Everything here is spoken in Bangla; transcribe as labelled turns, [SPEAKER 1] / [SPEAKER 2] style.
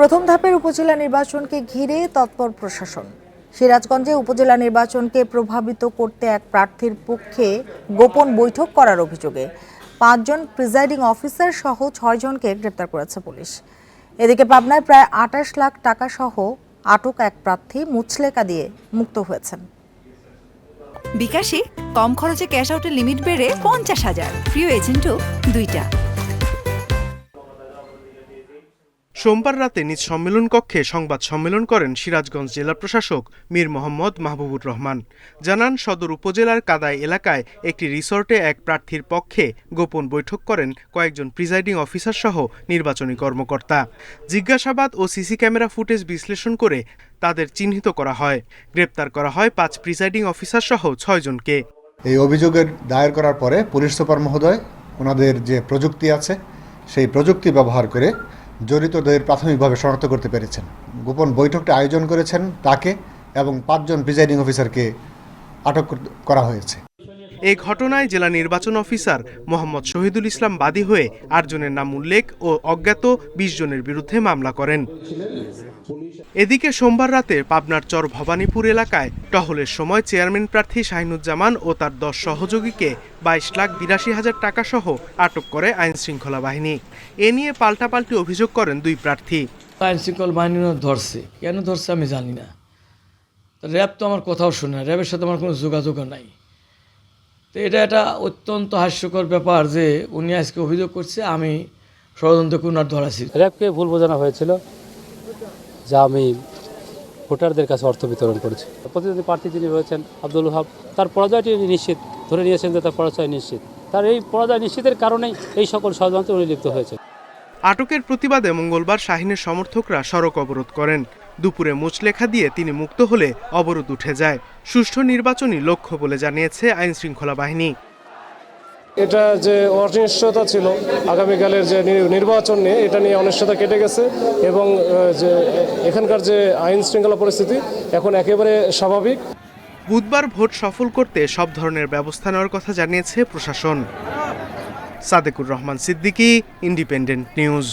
[SPEAKER 1] প্রথম ধাপের উপজেলা নির্বাচনকে ঘিরে তৎপর প্রশাসন। সিরাজগঞ্জে উপজেলা নির্বাচনকে প্রভাবিত করতে এক প্রার্থীর পক্ষে গোপন বৈঠক করার অভিযোগে পাঁচজন প্রিজাইডিং অফিসার সহ ছয়জনকে গ্রেপ্তার করেছে পুলিশ। এদিকে পাবনায় প্রায় আটাশ লাখ টাকা সহ আটক এক প্রার্থী মুচলেকা দিয়ে মুক্ত হয়েছেন।
[SPEAKER 2] বিকাশে কম খরচে ক্যাশ আউটের লিমিট বেড়ে পঞ্চাশ হাজার। প্রিয় এজেন্টও দুইটা।
[SPEAKER 3] সোমবার রাতে নিজ সম্মেলন কক্ষে সংবাদ সম্মেলন করেন সিরাজগঞ্জ জেলা প্রশাসক মীর মোহাম্মদ মাহবুবুর রহমান। জানান, সদর উপজেলার কাদাই এলাকায় একটি রিসর্টে এক প্রার্থীর পক্ষে গোপন বৈঠক করেন কয়েকজন প্রিজাইডিং অফিসার সহ নির্বাচনী কর্মকর্তা। জিজ্ঞাসাবাদ ও সিসি ক্যামেরা ফুটেজ বিশ্লেষণ করে তাদের চিহ্নিত করা হয়। গ্রেপ্তার করা হয় পাঁচ প্রিজাইডিং অফিসার সহ ছয়জনকে
[SPEAKER 4] এই অভিযোগের দায়ের করার পরে পুলিশ সুপার মহোদয়, ওনাদের যে প্রযুক্তি আছে, সেই প্রযুক্তি ব্যবহার করে জড়িতদের প্রাথমিকভাবে শনাক্ত করতে পেরেছেন। গোপন বৈঠকটা আয়োজন করেছেন তাকে এবং পাঁচজন প্রিজাইডিং অফিসারকে আটক করা হয়েছে।
[SPEAKER 3] এই ঘটনায় জেলা নির্বাচন অফিসার মোহাম্মদ শহীদুল ইসলাম বাদী হয়ে আটজনের নাম উল্লেখ ও অজ্ঞাত বিশ জনের বিরুদ্ধে মামলা করেন। এদিকে সোমবার রাতে পাবনার চর ভবানীপুর এলাকায় টহলের সময় চেয়ারম্যান প্রার্থী শাহিনুজ্জামান ও তার দশ সহযোগীকে বাইশ লাখ বিরাশি হাজার টাকা সহ আটক করে আইন শৃঙ্খলা বাহিনী। এ নিয়ে পাল্টাপাল্টি অভিযোগ করেন দুই প্রার্থী।
[SPEAKER 5] আইন শৃঙ্খল বাহিনী ধরছে। কেন ধরছে আমি জানি না। র্যাব তো আমার কথাও শোনে র্যাবের সাথে আমার কোনো যোগাযোগও নাই। তো এটা একটা অত্যন্ত হাস্যকর ব্যাপার যে উনি আজকে অভিযোগ করছে আমি ষড়যন্ত্র কুনার ধরাছি
[SPEAKER 6] র্যাবকে ভুল বোঝানো হয়েছিল যা আমি ভোটারদের কাছে অর্থ বিতরণ করেছি। প্রতিদ্বন্দ্বী প্রার্থী যিনি রয়েছেন আব্দুল হাব তার পরাজয়টি উনি নিশ্চিত ধরে নিয়েছেন যে তার পরাজয় নিশ্চিত। তার এই পরাজয় নিশ্চিতের কারণেই এই সকল ষড়যন্ত্রে উনি লিপ্ত হয়েছে
[SPEAKER 3] আটকের প্রতিবাদে মঙ্গলবার শাহিনের সমর্থকরা সড়ক অবরোধ করেন। দুপুরে মুচলেখা দিয়ে তিনি মুক্ত হলে অবরোধ উঠে যায়। সুষ্ঠু নির্বাচনই লক্ষ্য বলে জানিয়েছে আইন শৃঙ্খলা বাহিনী।
[SPEAKER 7] এটা যে অনিশ্চয়তা ছিল আগামীকালের যে নির্বাচন নিয়ে এটা নিয়ে অনিশ্চয়তা কেটে গেছে এবং যে এখানকার যে আইন শৃঙ্খলা পরিস্থিতি এখন একেবারে স্বাভাবিক।
[SPEAKER 3] বুধবার ভোট সফল করতে সব ধরনের ব্যবস্থা নেওয়ার কথা জানিয়েছে প্রশাসন। Sadekur Rahman Siddiqui Independent News.